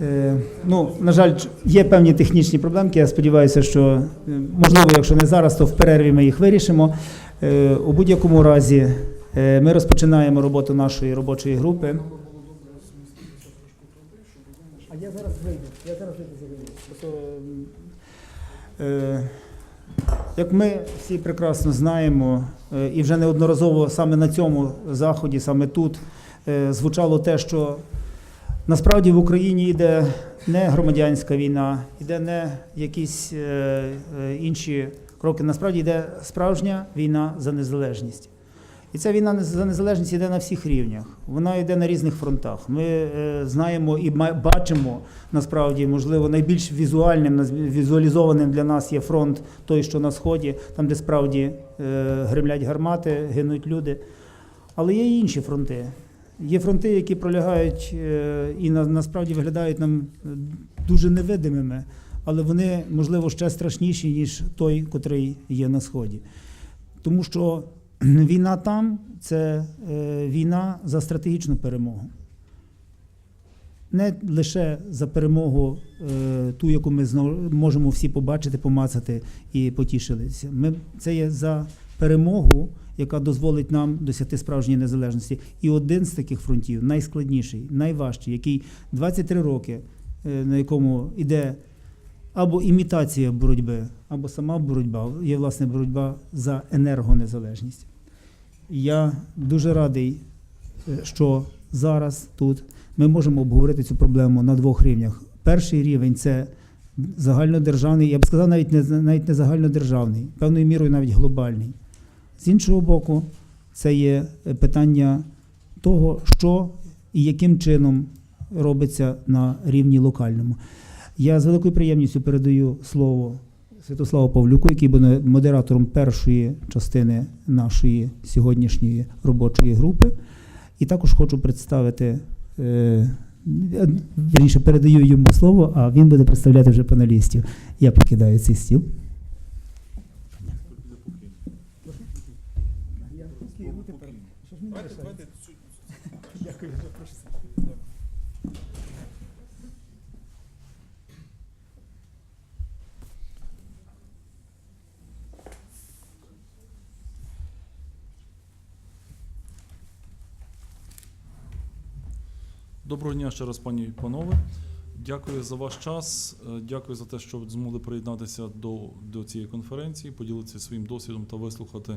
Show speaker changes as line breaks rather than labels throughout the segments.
Е, Ну, на жаль, є певні технічні проблемки. Я сподіваюся, що е, можливо, якщо не зараз, то в перерві ми їх вирішимо. Е, У будь-якому разі ми розпочинаємо роботу нашої робочої групи. А я зараз вийду. Я зараз вийду Як ми всі прекрасно знаємо, і вже неодноразово саме на цьому заході, саме тут, звучало те, що насправді в Україні йде не громадянська війна, йде не якісь е, е, інші кроки. Насправді йде справжня війна за незалежність. І ця війна за незалежність йде на всіх рівнях. Вона йде на різних фронтах. Ми е, знаємо і бачимо насправді, можливо, найбільш візуальним, візуалізованим для нас є фронт той, що на сході, там, де справді е, гремлять гармати, гинуть люди. Але є і інші фронти. Є фронти, які пролягають е, і насправді виглядають нам е, дуже невидимими, але вони, можливо, ще страшніші, ніж той, котрий є на сході. Тому що війна там це е, війна за стратегічну перемогу. Не лише за перемогу, ту, яку ми можемо всі побачити, помацати і потішитися. Ми, це є за перемогу, яка дозволить нам досягти справжньої незалежності. І один з таких фронтів, найскладніший, найважчий, який 23 роки, е, на якому йде або імітація боротьби, або сама боротьба, є власне боротьба за енергонезалежність. Я дуже радий, е, що зараз тут ми можемо обговорити цю проблему на двох рівнях. Перший рівень це загальнодержавний, я б сказав, навіть не навіть не загальнодержавний, певною мірою навіть глобальний. З іншого боку, це є е, питання того, що і яким чином робиться на рівні локальному. Я з великою приємністю передаю слово Святославу Павлюку, який буде модератором першої частини нашої сьогоднішньої робочої групи. І також хочу представити, е, вірніше, передаю йому слово, а він буде представляти вже паналістів. Я покидаю цей стіл. Дякую, прошу.
Доброго дня ще раз, пані і панове. Дякую за ваш час. Е, Дякую за те, що змогли приєднатися до, до цієї конференції, поділитися своїм досвідом та вислухати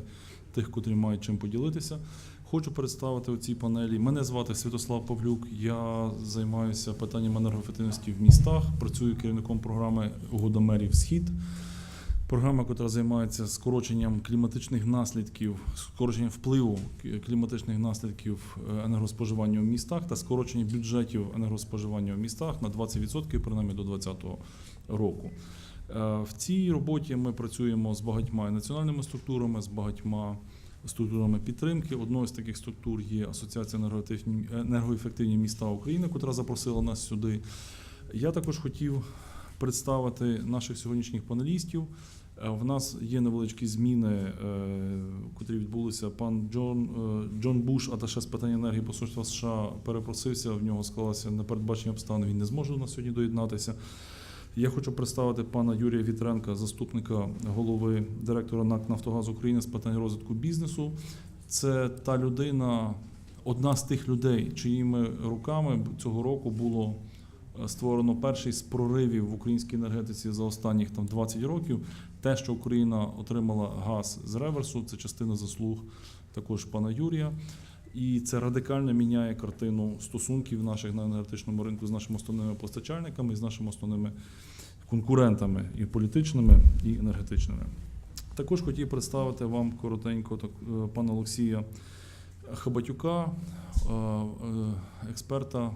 тих, котрі мають чим поділитися. Хочу представити у цій панелі. Мене звати Святослав Павлюк. Я займаюся питанням енергоефективності в містах. Працюю керівником програми Угода мерів Схід. Програма, яка займається скороченням кліматичних наслідків, скороченням впливу кліматичних наслідків е, енергоспоживання в містах та скорочення бюджетів енергоспоживання в містах на 20% принаймні до 2020 року. Е, В цій роботі ми працюємо з багатьма національними структурами, з багатьма структурами підтримки. Одною з таких структур є Асоціація енергоефективні- міста України, яка запросила нас сюди. Я також хотів представити наших сьогоднішніх панелістів. Е, В нас є невеличкі зміни, е, котрі відбулися. Пан Джон, е, Джон Буш, аташе з питань енергії посольства США, перепросився. В нього склалися непередбачені обставини. Він не зможе нас сьогодні доєднатися. Я хочу представити пана Юрія Вітренка, заступника голови директора НАК Нафтогаз України з питань розвитку бізнесу. Це та людина, одна з тих людей, чиїми руками цього року було створено перший з проривів в українській енергетиці за останніх там 20 років. Те, що Україна отримала газ з реверсу, це частина заслуг також пана Юрія. І це радикально міняє картину стосунків наших на енергетичному ринку з нашими основними постачальниками з нашими основними конкурентами і політичними, і енергетичними. Також хотів представити вам коротенько так, е, пана Олексія Хабатюка, е, е, експерта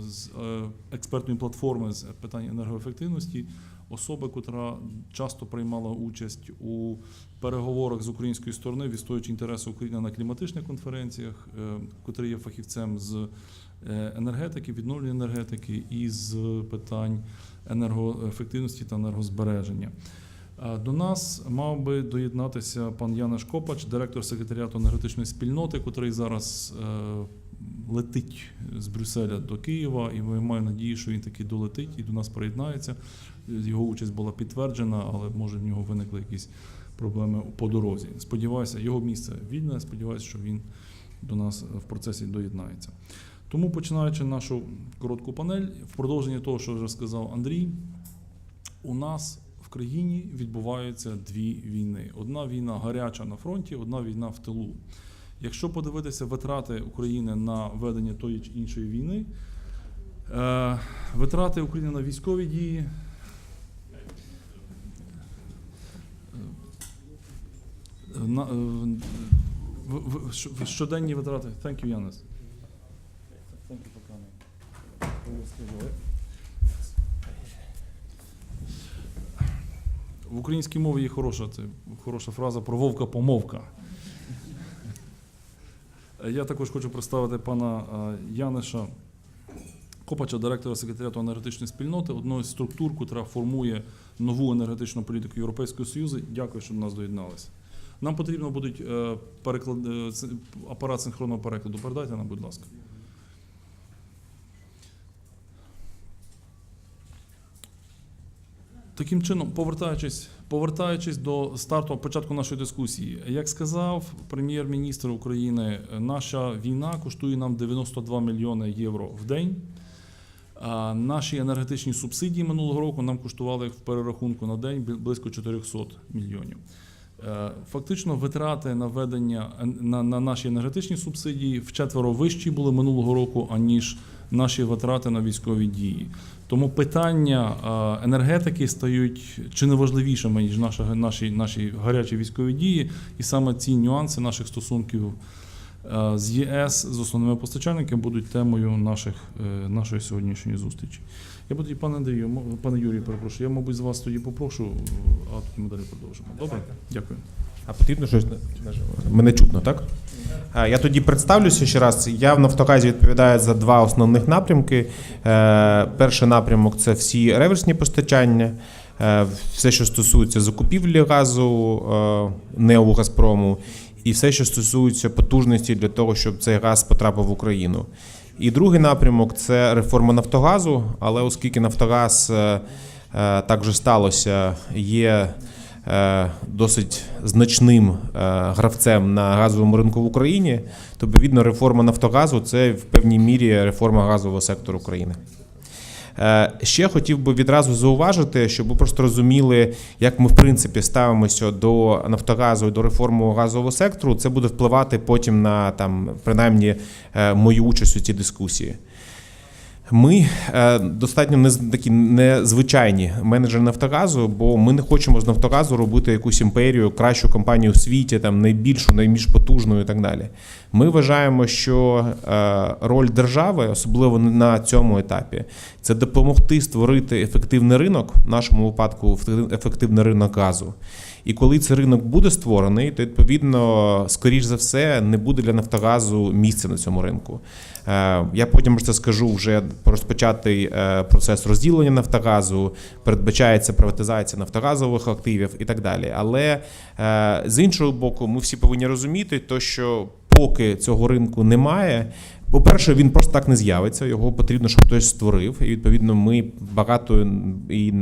з е, експертної платформи з питань енергоефективності, особи, котра часто приймала участь у переговорах з української сторони, відстоюючи інтереси України на кліматичних конференціях, е, котрий є фахівцем з е, енергетики, відновлення енергетики і з питань енергоефективності та енергозбереження. До нас мав би доєднатися пан Яниш Копач, директор секретаріату енергетичної спільноти, котрий зараз летить з Брюсселя до Києва, і ми маємо надію, що він таки долетить і до нас приєднається. Його участь була підтверджена, але може в нього виникли якісь проблеми по дорозі. Сподіваюся, його місце вільне. Сподіваюся, що він до нас в процесі доєднається. Тому, починаючи нашу коротку панель, в продовженні того, що вже сказав Андрій, у нас в країні відбуваються дві війни: одна війна гаряча на фронті, одна війна в тилу. Якщо подивитися витрати України на ведення тої чи іншої війни, е, витрати України на військові дії. е, На, е, щоденні витрати. Thank you, Янис. Thank you for coming. В українській мові є хороша, це, хороша фраза про вовка помовка. Я також хочу представити пана е, Яниша Копача, директора секретаріату енергетичної спільноти, одної з структур, яка формує нову енергетичну політику Європейського Союзу. Дякую, що до нас доєдналися. Нам потрібно буде е, переклад, е, апарат синхронного перекладу. Передайте нам, будь ласка. Таким чином, повертаючись, повертаючись до старту початку нашої дискусії, як сказав прем'єр-міністр України, наша війна коштує нам 92 мільйони євро в день. А наші енергетичні субсидії минулого року нам коштували в перерахунку на день близько 400 мільйонів. Е, Фактично, витрати на ведення на, на наші енергетичні субсидії вчетверо вищі були минулого року, аніж наші витрати на військові дії. Тому питання енергетики стають чи не важливішими, ніж наші, наші, наші гарячі військові дії, і саме ці нюанси наших стосунків е, з ЄС з основними постачальниками будуть темою наших, е, нашої сьогоднішньої зустрічі. Я буду, пане Андрію, пане Юрію, перепрошую, я, мабуть, з вас тоді попрошу, а тоді ми далі продовжимо. Добре? Дякую.
А потрібно щось мене чутно, так? Я тоді представлюся ще раз. Я в Нафтогазі відповідаю за два основних напрямки. Е, Перший напрямок це всі реверсні постачання, е, все, що стосується закупівлі газу е, не у Газпрому, і все, що стосується потужності для того, щоб цей газ потрапив в Україну. І другий напрямок це реформа Нафтогазу, але оскільки Нафтогаз так же сталося, є досить значним е, гравцем на газовому ринку в Україні, то відповідно реформа Нафтогазу це в певній мірі реформа газового сектору України. Е, Ще хотів би відразу зауважити, щоб ви просто розуміли, як ми в принципі ставимося до Нафтогазу і до реформи газового сектору. Це буде впливати потім на там принаймні е, мою участь у цій дискусії. Ми е, достатньо не такі незвичайні менеджери Нафтогазу, бо ми не хочемо з Нафтогазу робити якусь імперію, кращу компанію в світі, там найбільшу, найбільш потужну і так далі. Ми вважаємо, що е, роль держави, особливо на цьому етапі, це допомогти створити ефективний ринок, в нашому випадку ефективний ринок газу. І коли цей ринок буде створений, то відповідно, скоріш за все, не буде для Нафтогазу місця на цьому ринку. Е, Я потім про це скажу вже розпочатий е, процес розділення Нафтогазу, передбачається приватизація нафтогазових активів і так далі. Але е, з іншого боку, ми всі повинні розуміти, то що поки цього ринку немає. По-перше, він просто так не з'явиться. Його потрібно, щоб хтось створив. І відповідно, ми багато і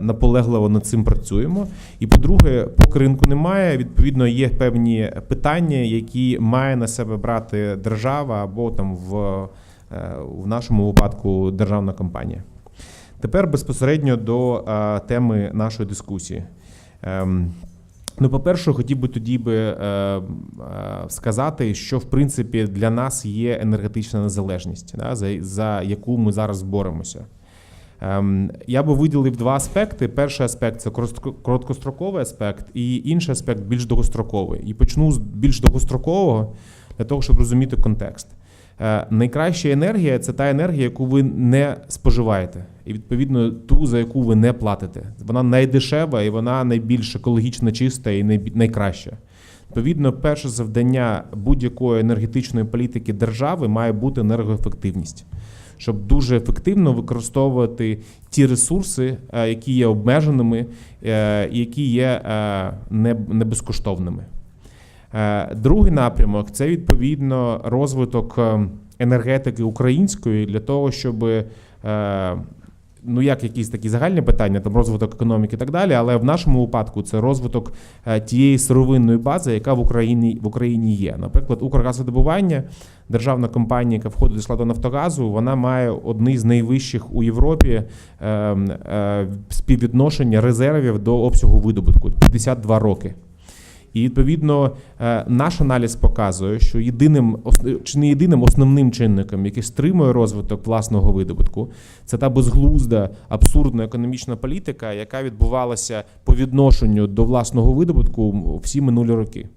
наполегливо над цим працюємо. І по-друге, поки ринку немає, відповідно є певні питання, які має на себе брати держава або там в, е, в нашому випадку державна компанія. Тепер безпосередньо до е, теми нашої дискусії. Ем, Ну, по-перше, хотів би тоді би е, е, сказати, що в принципі для нас є енергетична незалежність, да, за, за яку ми зараз боремося. Ем, я би виділив два аспекти. Перший аспект це короткостроковий аспект, і інший аспект більш довгостроковий. І почну з більш довгострокового для того, щоб розуміти контекст. Е, Найкраща енергія це та енергія, яку ви не споживаєте, і відповідно ту, за яку ви не платите. Вона найдешева і вона найбільш екологічно чиста і найкраща. Відповідно, перше завдання будь-якої енергетичної політики держави має бути енергоефективність, щоб дуже ефективно використовувати ті ресурси, е, які є обмеженими, е, які є е, не- безкоштовними. Другий напрямок це відповідно розвиток енергетики української для того, щоб ну як якісь такі загальні питання, там розвиток економіки і так далі. Але в нашому випадку це розвиток е, тієї сировинної бази, яка в Україні в Україні є. Наприклад, Укргазвидобування, державна компанія, яка входить до складу Нафтогазу, вона має одні з найвищих у Європі е, е, співвідношення резервів до обсягу видобутку 52 роки. І відповідно е, наш аналіз показує, що єдиним чи не єдиним основним чинником, який стримує розвиток власного видобутку, це та безглузда абсурдна економічна політика, яка відбувалася по відношенню до власного видобутку всі минулі роки.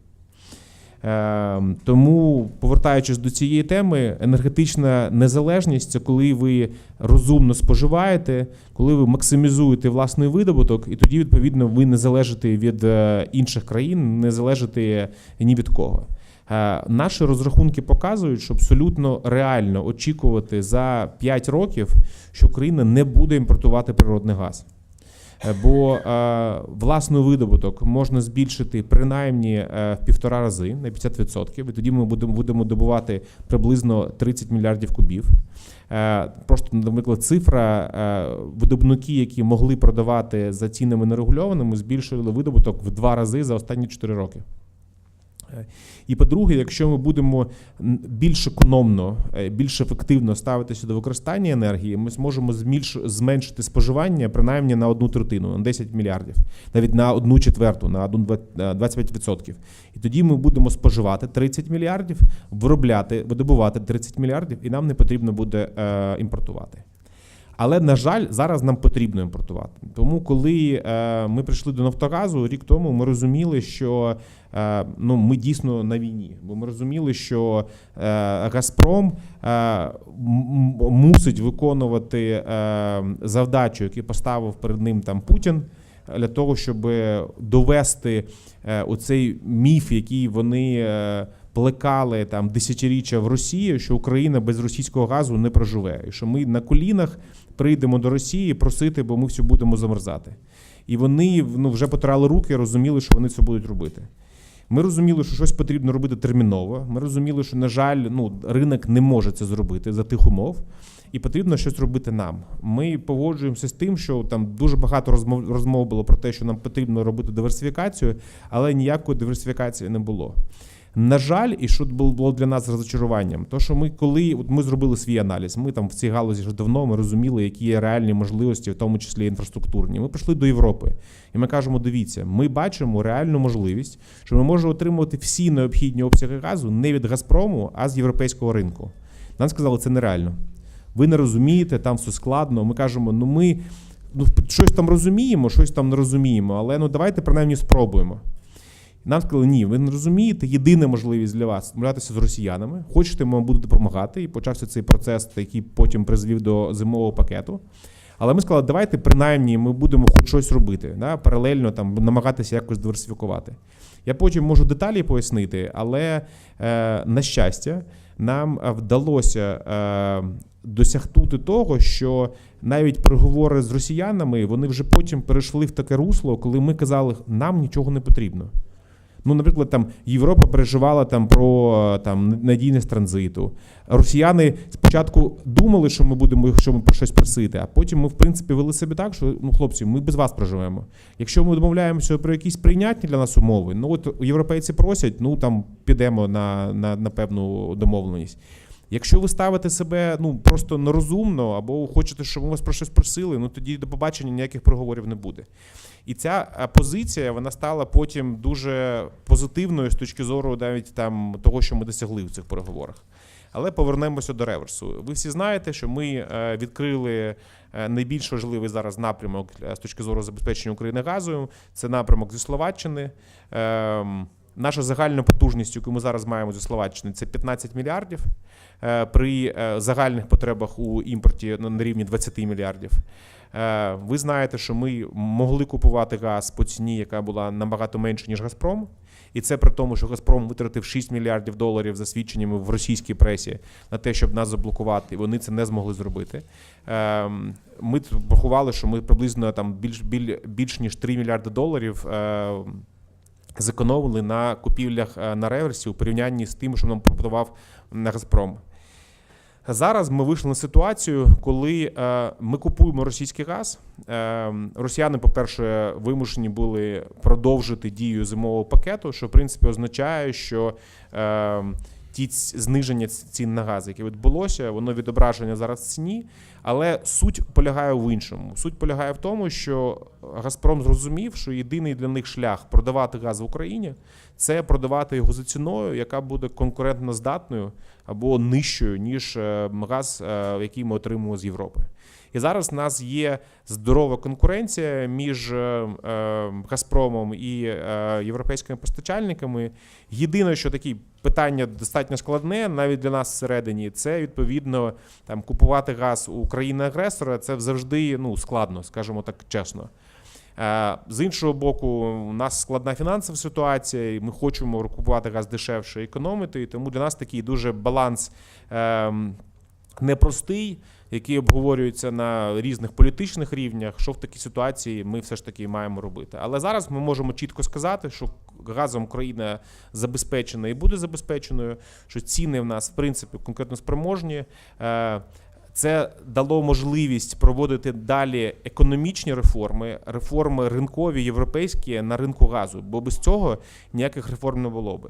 Е, Тому, повертаючись до цієї теми, енергетична незалежність це коли ви розумно споживаєте, коли ви максимізуєте власний видобуток, і тоді, відповідно, ви не залежите від е, інших країн, не залежите ні від кого. Е, Наші розрахунки показують, що абсолютно реально очікувати за 5 років, що Україна не буде імпортувати природний газ. Е, Бо е, власний видобуток можна збільшити принаймні е, в півтора рази на 50%, і тоді ми будемо, будемо добувати приблизно 30 мільярдів кубів. Просто, наприклад, цифра видобники, які могли продавати за цінами нерегульованими, збільшили видобуток в два рази за останні 4 роки. Е, І по-друге, якщо ми будемо більш економно, е, більш ефективно ставитися до використання енергії, ми зможемо зменшити споживання принаймні на одну третину, на 10 мільярдів, навіть на одну четверту, на одну два- е, 25%. І тоді ми будемо споживати 30 мільярдів, виробляти, видобувати 30 мільярдів, і нам не потрібно буде е, імпортувати. Але на жаль, зараз нам потрібно імпортувати. Тому, коли е, ми прийшли до Нафтогазу рік тому, ми розуміли, що е, ну ми дійсно на війні, бо ми розуміли, що е, Газпром мусить виконувати завдачу, яку поставив перед ним там Путін. Для того щоб довести оцей міф, який вони плекали там десятиріччя в Росії, що Україна без російського газу не проживе, і що ми на колінах прийдемо до Росії просити, бо ми все будемо замерзати. І вони ну, вже потирали руки, розуміли, що вони це будуть робити. Ми розуміли, що щось потрібно робити терміново. Ми розуміли, що, на жаль, ну, ринок не може це зробити за тих умов, і потрібно щось робити нам. Ми погоджуємося з тим, що там дуже багато розмов, розмов було про те, що нам потрібно робити диверсифікацію, але ніякої диверсифікації не було. На жаль, і що було для нас розчаруванням, то що ми, коли от ми зробили свій аналіз, ми там в цій галузі вже давно ми розуміли, які є реальні можливості, в тому числі інфраструктурні. Ми прийшли до Європи, і ми кажемо: дивіться, ми бачимо реальну можливість, що ми можемо отримувати всі необхідні обсяги газу не від Газпрому, а з європейського ринку. Нам сказали, це нереально. Ви не розумієте, там все складно. Ми кажемо, ну ми ну, щось там розуміємо, щось там не розуміємо, але ну давайте принаймні спробуємо. Нам сказали, ні, ви не розумієте, єдина можливість для вас домовлятися з росіянами. Хочете, ми вам будемо допомагати. І почався цей процес, який потім призвів до зимового пакету. Але ми сказали, давайте принаймні ми будемо хоч щось робити, да, паралельно там намагатися якось диверсифікувати. Я потім можу деталі пояснити, але е, на щастя, нам е, вдалося е, досягнути того, що навіть переговори з росіянами вони вже потім перейшли в таке русло, коли ми казали, нам нічого не потрібно. Ну, наприклад, там Європа переживала там про е, там надійність транзиту. Росіяни спочатку думали, що ми будемо що ми про щось просити, а потім ми, в принципі, вели себе так, що ну, хлопці, ми без вас проживемо. Якщо ми домовляємося про якісь прийнятні для нас умови, ну от європейці просять, ну там підемо на, на, на певну домовленість. Якщо ви ставите себе ну просто нерозумно або хочете, щоб ми вас про щось просили, ну тоді до побачення ніяких переговорів не буде. І ця позиція вона стала потім дуже позитивною з точки зору навіть там того, що ми досягли в цих переговорах. Але повернемося до реверсу. Ви всі знаєте, що ми е, відкрили е, найбільш важливий зараз напрямок е, з точки зору забезпечення України газою. Це напрямок зі Словаччини. Наша загальна потужність, яку ми зараз маємо зі Словаччини, це 15 мільярдів е, при е, загальних потребах у імпорті на рівні 20 мільярдів. Е, Ви знаєте, що ми могли купувати газ по ціні, яка була набагато менше, ніж Газпром. І це при тому, що Газпром витратив 6 мільярдів доларів за свідченнями в російській пресі на те, щоб нас заблокувати. І вони це не змогли зробити. Ми порахували, що ми приблизно там більш біль- більш ніж 3 мільярди доларів. Зекономили на купівлях е, на реверсі у порівнянні з тим, що нам пропонував Газпром. Зараз ми вийшли на ситуацію, коли е, ми купуємо російський газ. Е, росіяни, по-перше, вимушені були продовжити дію зимового пакету, що в принципі означає, що ті зниження цін на газ, яке відбулося, воно відображення зараз в ціні. Але суть полягає в іншому. Суть полягає в тому, що Газпром зрозумів, що єдиний для них шлях продавати газ в Україні це продавати його за ціною, яка буде конкурентно здатною або нижчою, ніж е, газ, е, який ми отримуємо з Європи. І зараз в нас є здорова конкуренція між е, Газпромом і європейськими постачальниками. Єдине, що такі питання достатньо складне, навіть для нас всередині, це відповідно там купувати газ у країни-агресора. Це завжди ну складно, скажімо так чесно. Е, З іншого боку, у нас складна фінансова ситуація, і ми хочемо купувати газ дешевше, економити. І тому для нас такий дуже баланс ем, непростий, який обговорюється на різних політичних рівнях. Що в такій ситуації ми все ж таки маємо робити. Але зараз ми можемо чітко сказати, що газом Україна забезпечена і буде забезпеченою, що ціни в нас в принципі конкретно спроможні. Це дало можливість проводити далі економічні реформи, реформи ринкові європейські на ринку газу, бо без цього ніяких реформ не було би.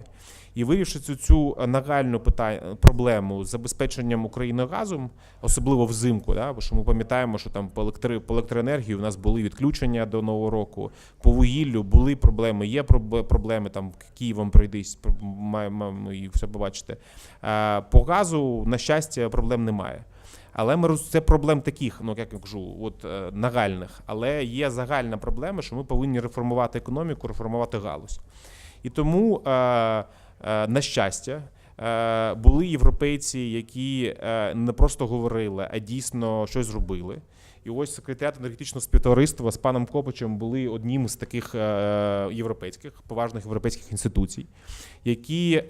І вирішивши цю, нагальну питання, проблему з забезпеченням України газом, особливо взимку, да, бо що ми пам'ятаємо, що там по, електри, по електроенергії у нас були відключення до нового року, по вугіллю були проблеми, є проб- проблеми там Києвом пройдись, маємо і все побачите. По газу, на щастя, проблем немає. Але ми роз- це проблем таких, ну як я кажу, от е, нагальних. Але є загальна проблема, що ми повинні реформувати економіку, реформувати галузь. І тому, е, е, на щастя, були європейці, які не просто говорили, а дійсно щось зробили. І ось секретаріат енергетичного співтовариства з паном Копичем були одним з таких е, європейських поважних європейських інституцій, які е,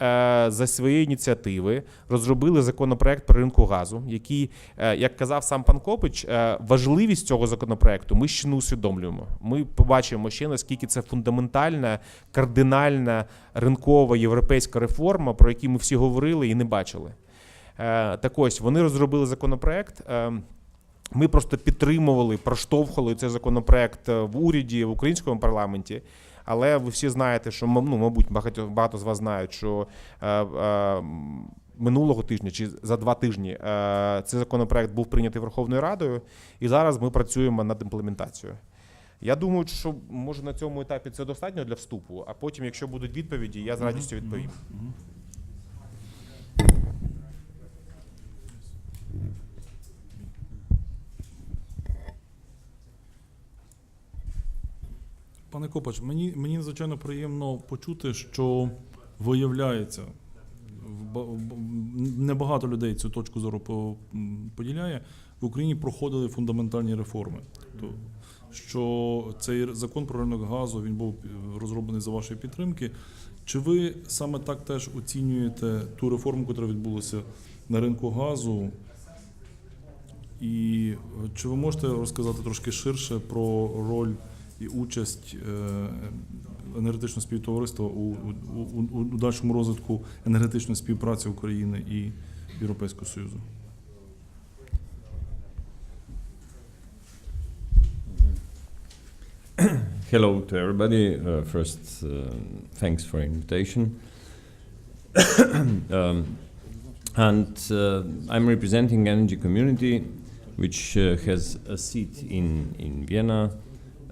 за своєї ініціативи розробили законопроект про ринку газу, який, е, як казав сам пан Копич, важливість цього законопроекту ми ще не усвідомлюємо. Ми побачимо ще наскільки це фундаментальна, кардинальна ринкова європейська реформа, про яку ми всі говорили і не бачили. Так ось вони розробили законопроект. Ми просто підтримували, проштовхували цей законопроект е, в уряді, в українському парламенті. Але ви всі знаєте, що ну, мабуть, багато, багато з вас знають, що е, е, минулого тижня чи за два тижні е, цей законопроект був прийнятий Верховною Радою, і зараз ми працюємо над імплементацією. Я думаю, що може на цьому етапі це достатньо для вступу, а потім, якщо будуть відповіді, я з радістю відповім.
Пане Копач, мені, мені надзвичайно приємно почути, що виявляється, небагато людей цю точку зору поділяє. В Україні проходили фундаментальні реформи. Тобто, що цей закон про ринок газу він був е, розроблений за вашої підтримки. Чи ви саме так теж оцінюєте ту реформу, яка відбулася на ринку газу? І е, чи ви можете розказати трошки ширше про роль і участь е, енергетичного співтовариства у, у, у, у дальшому розвитку енергетичної співпраці України і Європейського Союзу?
Hello to everybody. Uh, first, uh, thanks for invitation. um, and uh, I'm representing Energy Community, which uh, has a seat in in Vienna,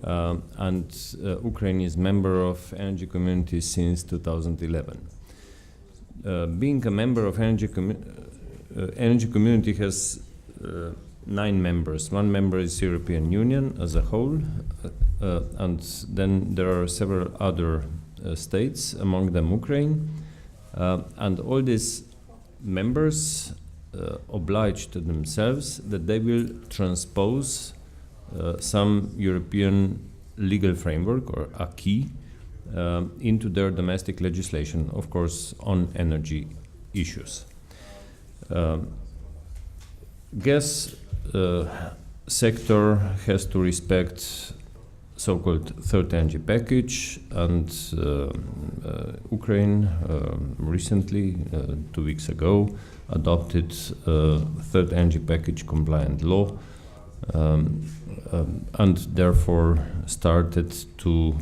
uh, and uh, Ukraine is member of Energy Community since 2011. Uh, being a member of Energy commu- uh, Energy Community has uh, nine members. One member is European Union as a whole, uh, and then there are several other uh, states, among them Ukraine, uh, and all these members uh, obliged to themselves that they will transpose uh, some European legal framework or acquis um, into their domestic legislation, of course, on energy issues. Um, gas uh, sector has to respect so-called third energy package, and uh, uh, Ukraine um recently, uh, two weeks ago, adopted uh, third energy package compliant law, um, um, and therefore started to.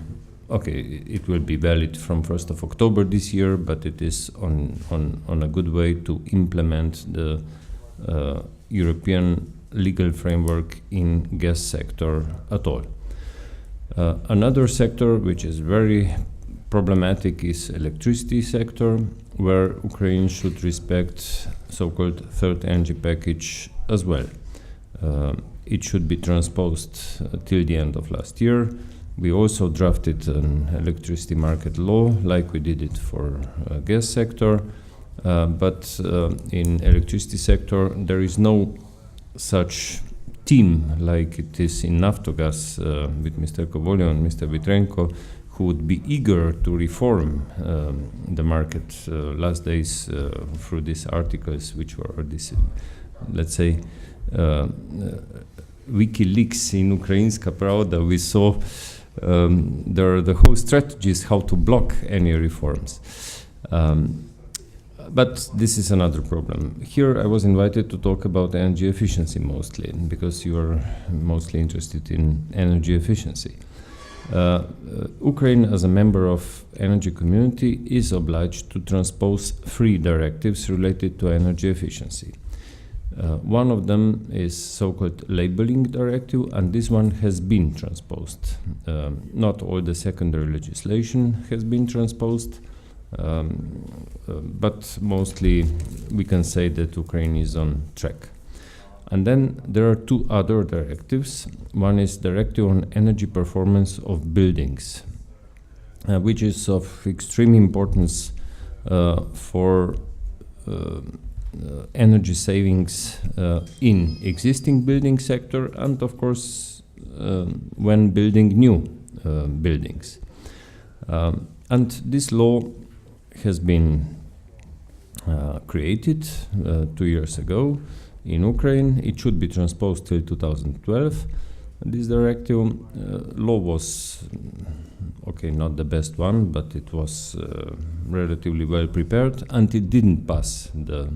Okay, it will be valid from 1st of October this year, but it is on, on, on a good way to implement the uh, European legal framework in gas sector at all. Uh, another sector which is very problematic is electricity sector, where Ukraine should respect so-called third energy package as well. Uh, it should be transposed uh, till the end of last year. We also drafted an electricity market law, like we did it for uh, gas sector. Uh, but uh, in electricity sector, there is no such team like it is in Naftogaz uh, with Mr. Kovolio and Mr. Vitrenko, who would be eager to reform um, the market. Uh, last days, through these articles, which were this, let's say, WikiLeaks in Ukrainska Pravda, we saw um, there are the whole strategies how to block any reforms. Um, but this is another problem. Here I was invited to talk about energy efficiency mostly, because you are mostly interested in energy efficiency. Uh, uh, Ukraine, as a member of energy community, is obliged to transpose three directives related to energy efficiency. Uh, one of them is so-called labeling directive, and this one has been transposed. Um, not all the secondary legislation has been transposed, um, uh, but mostly we can say that Ukraine is on track. And then there are two other directives. One is directive on energy performance of buildings, uh, which is of extreme importance uh, for uh, energy savings uh, in existing building sector and of course um, when building new uh, buildings. Um, and this law has been uh, created uh, two years ago in Ukraine. It should be transposed till 2012. This directive uh, law was mm, okay, not the best one, but it was uh, relatively well prepared, and it didn't pass the